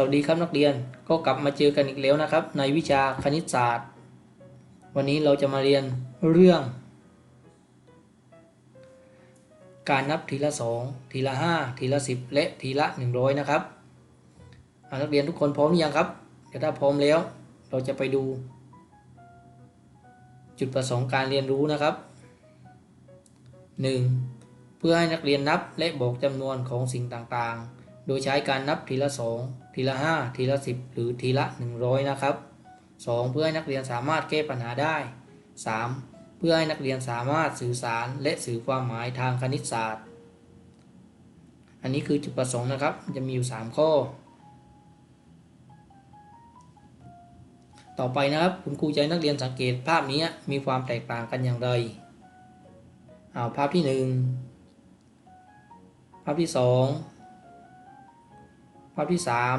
สวัสดีครับนักเรียนก็กลับมาเจอกันอีกแล้วนะครับ ในวิชาคณิตศาสตร์ วันนี้เราจะมาเรียนเรื่อง การนับทีละสองทีละห้าทีละสิบและทีละหนึ่งร้อยนะครับนักเรียนทุกคนพร้อมหรือยังครับเดี๋ยวถ้าพร้อมแล้ว เราจะไปดู จุดประสงค์การเรียนรู้นะครับ 1. เพื่อให้นักเรียนนับและบอกจำนวนของสิ่งต่างๆ โดยใช้การนับทีละ 2 ทีละ 5 ทีละ 10 หรือทีละ 100 นะครับ 2. เพื่อให้นักเรียนสามารถแก้ปัญหาได้ 3. เพื่อให้นักเรียนสามารถสื่อสารและสื่อความหมายทางคณิตศาสตร์ อันนี้คือจุดประสงค์นะครับ จะมีอยู่ 3 ข้อ ต่อไปนะครับ คุณครูจะให้นักเรียนสังเกตภาพนี้มีความแตกต่างกันอย่างไรเอาภาพที่หนึ่งภาพที่สองาพที่สาม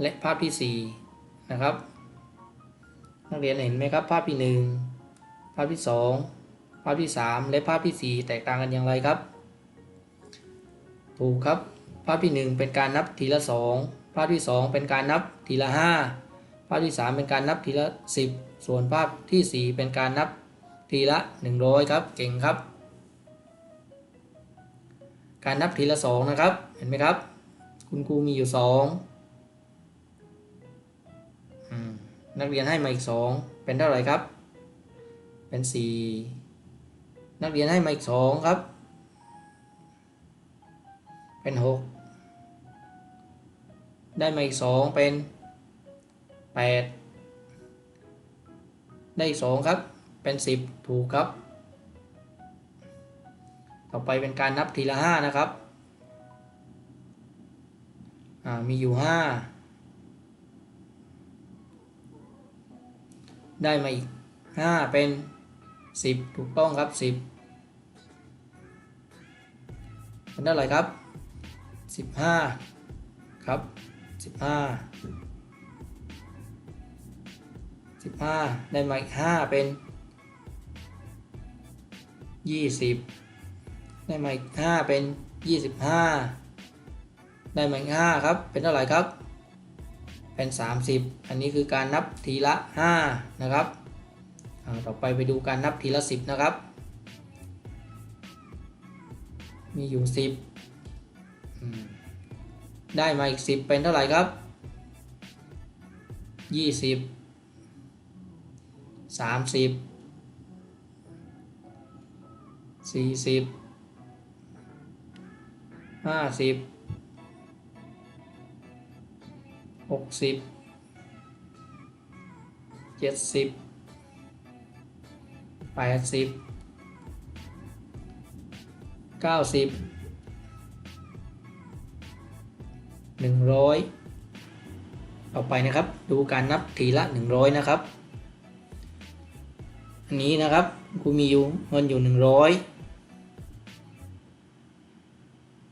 และภาพที่สี่นะครับ นักเรียนเห็นไหมครับ ภาพที่หนึ่งภาพที่สองภาพที่สามและภาพที่สี่แตกต่างกันอย่างไรครับ ถูกครับ ภาพที่หนึ่งเป็นการนับทีละสองภาพที่สองเป็นการนับทีละห้าภาพที่สามเป็นการนับทีละสิบส่วนภาพที่สี่เป็นการนับทีละ 100 ครับ เก่งครับ การนับทีละ 2 นะครับ เห็นไหมครับ คุณครูมีอยู่2อืมนักเรียนให้มาอีก2เป็นเท่าไหร่ครับ เป็น4นักเรียนให้มาอีก2ครับ เป็น6ได้มาอีก2เป็น8ได้อีก2ครับ เป็น10ถูกครับ ต่อไปเป็นการนับทีละ5นะครับ มีอยู่5ได้มาอีก5เป็น10ถูกต้องครับ10เป็นเท่าไหร่ครับ15ครับ15 15ได้มาอีก5เป็นยี่สิบได้มาอีกห้าเป็นยี่สิบห้า ได้มาห้าครับ เป็นเท่าไหร่ครับ เป็น 30 อันนี้คือการนับทีละ 5 นะครับต่อไปไปดูการนับทีละ 10 นะครับ มีอยู่ 10 ได้มาอีก 10 เป็นเท่าไหร่ครับ 20 30 40 50 หกสิบเจ็ดสิบแปดสิบเก้าสิบหนึ่งร้อยต่อไปนะครับ ดูการนับทีละหนึ่งร้อยนะครับ อันนี้นะครับกูมีอยู่เงินอยู่หนึ่งร้อย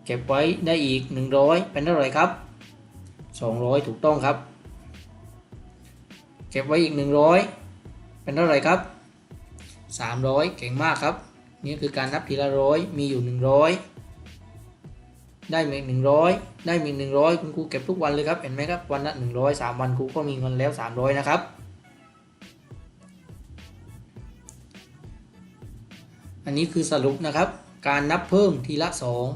เก็บไว้ได้อีก100เป็นเท่าไหร่ครับ 200 ถูกต้องครับเก็บไว้อีก 100 เป็นเท่าไหร่ครับ 300 เก่งมากครับ นี่คือการนับทีละร้อยมีอยู่ 100 ได้มีหนึ่งร้อยได้มีหนึ่งร้อยคุณครูเก็บทุกวันเลยครับเห็นไหมครับวันละหนึ่งร้อยสามวันครูก็มีเงินแล้ว300นะครับอันนี้คือสรุปนะครับ การนับเพิ่มทีละ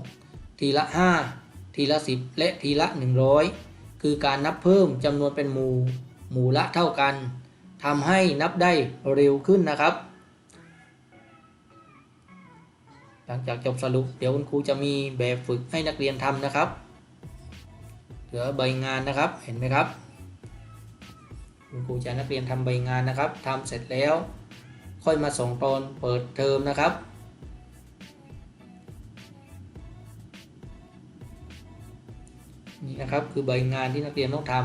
2 ทีละ 5 ทีละ 10 และทีละ 100 คือการนับเพิ่มจำนวนเป็นหมู่ หมู่ละเท่ากันทำให้นับได้เร็วขึ้นนะครับ หลังจากจบสรุปเดี๋ยวคุณครูจะมีแบบฝึกให้นักเรียนทำนะครับ เหลือใบงานนะครับเห็นไหมครับ คุณครูจะนักเรียนทำใบงานนะครับทำเสร็จแล้ว ค่อยมาส่งตอนเปิดเทอมนะครับ นี่นะครับคือใบงานที่นักเรียนต้องทำ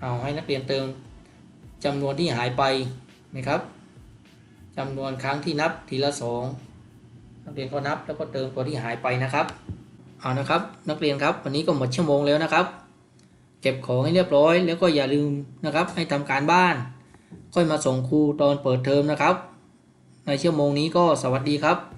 เอาให้นักเรียนเติมจำนวนที่หายไปนะครับจำนวนครั้งที่นับทีละสองนักเรียนก็นับแล้วก็เติมตัวที่หายไปนะครับเอานะครับ นักเรียนครับวันนี้ก็หมดชั่วโมงแล้วนะครับ เก็บของให้เรียบร้อย แล้วก็อย่าลืมนะครับ ให้ทำการบ้าน ค่อยมาส่งครูตอนเปิดเทอมนะครับ ในชั่วโมงนี้ก็สวัสดีครับ